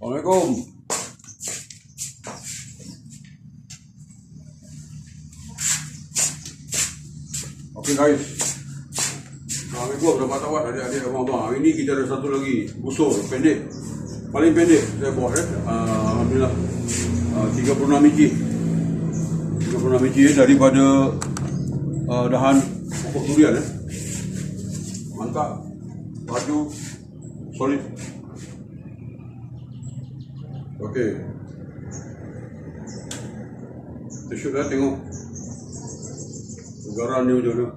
Assalamualaikum. Okey guys. Assalamualaikum sahabat-sahabat adik-adik abang-abang. Hari ni kita ada satu lagi busur pendek. Paling pendek saya buat eh. Uh, Alhamdulillah. Uh, 36 inci. 36 inci eh, daripada uh, dahan pokok durian eh. Mantap. Baju solid. Okey. Shoot lah tengok. Ugaran ni macam mana. Ha.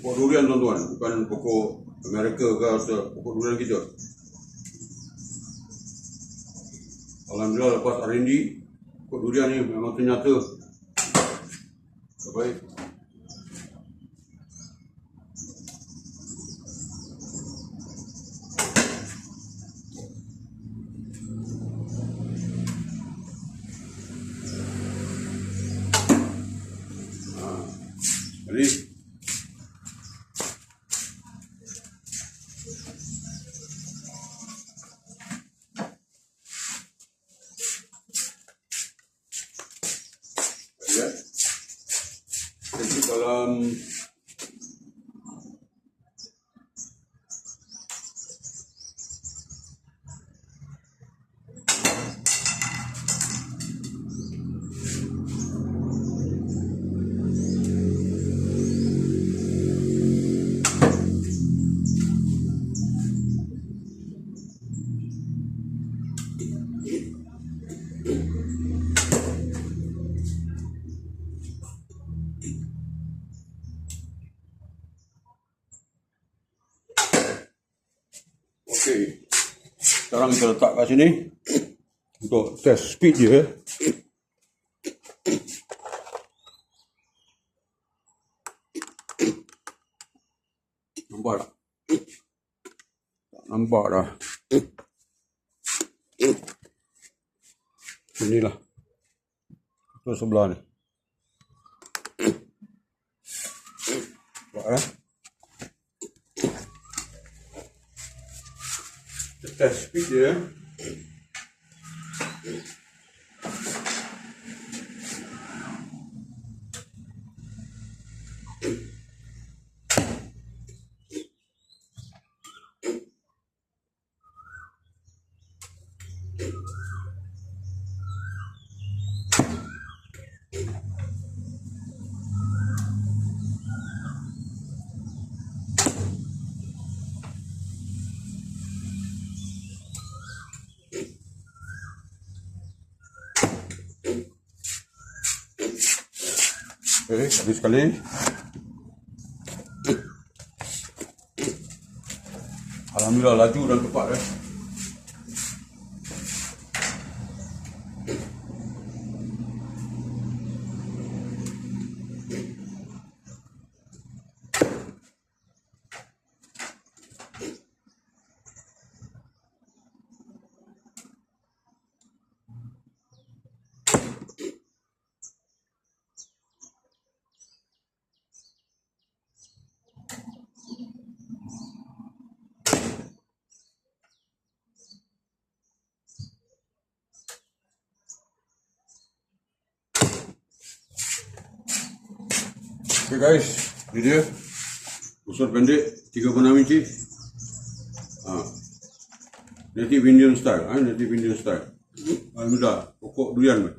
Pokok durian tuan-tuan. Bukan pokok Amerika ke atau pokok durian kita. Alhamdulillah lepas R&D, pokok durian ni memang ternyata terbaik. Jadi dalam Sekarang kita letak kat sini untuk test speed dia. Nampak tak? Tak nampak dah. Inilah. Itu sebelah ni. Nampak eh? Test Okey, habis sekali. Alhamdulillah laju dan cepat eh. Okay guys, ni dia. Busur pendek 36 inci. Ha. Native Indian style, ha? Native Indian style. Alhamdulillah, pokok durian. Man.